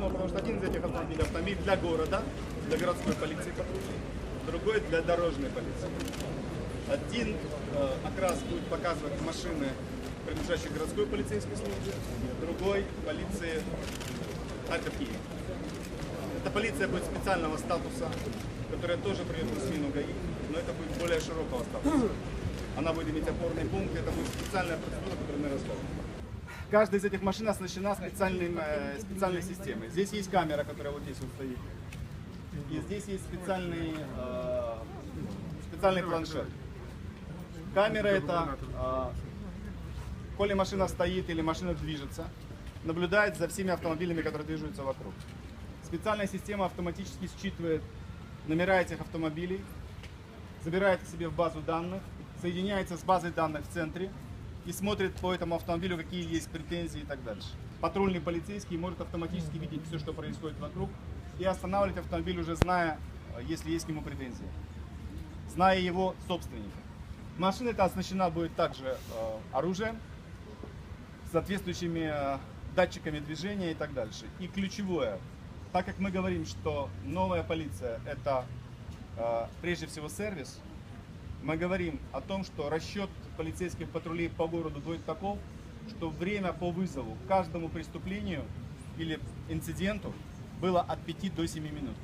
Ну, Потому что один из этих автомобилей автомобиль для города, для городской полиции патрульной, другой для дорожной полиции. Один э, окрас будет показывать машины, принадлежащие городской полицейской службе, другой полиции Харьков Киев. Эта полиция будет специального статуса, которая тоже придет на смену ГАИ, но это будет более широкого статуса. Она будет иметь опорный пункт, это будет специальная процедура, которую мы расскажем. Каждая из этих машин оснащена специальным, э, специальной системой. Здесь есть камера, которая вот здесь вот стоит. И здесь есть специальный, э, специальный планшет. Камера это, э, коли машина стоит или машина движется, наблюдает за всеми автомобилями, которые движутся вокруг. Специальная система автоматически считывает номера этих автомобилей, забирает их себе в базу данных, соединяется с базой данных в центре и смотрит по этому автомобилю, какие есть претензии и так дальше. Патрульный полицейский может автоматически видеть все, что происходит вокруг, и останавливать автомобиль уже зная, э, если есть к нему претензии, зная его собственника. Машина эта оснащена будет также э, оружием, соответствующими э, датчиками движения и так дальше. И ключевое, так как мы говорим, что новая полиция это прежде всего сервис, мы говорим о том, что расчет полицейских патрулей по городу будет таков, что время по вызову каждому преступлению или инциденту было от 5 до 7 минут.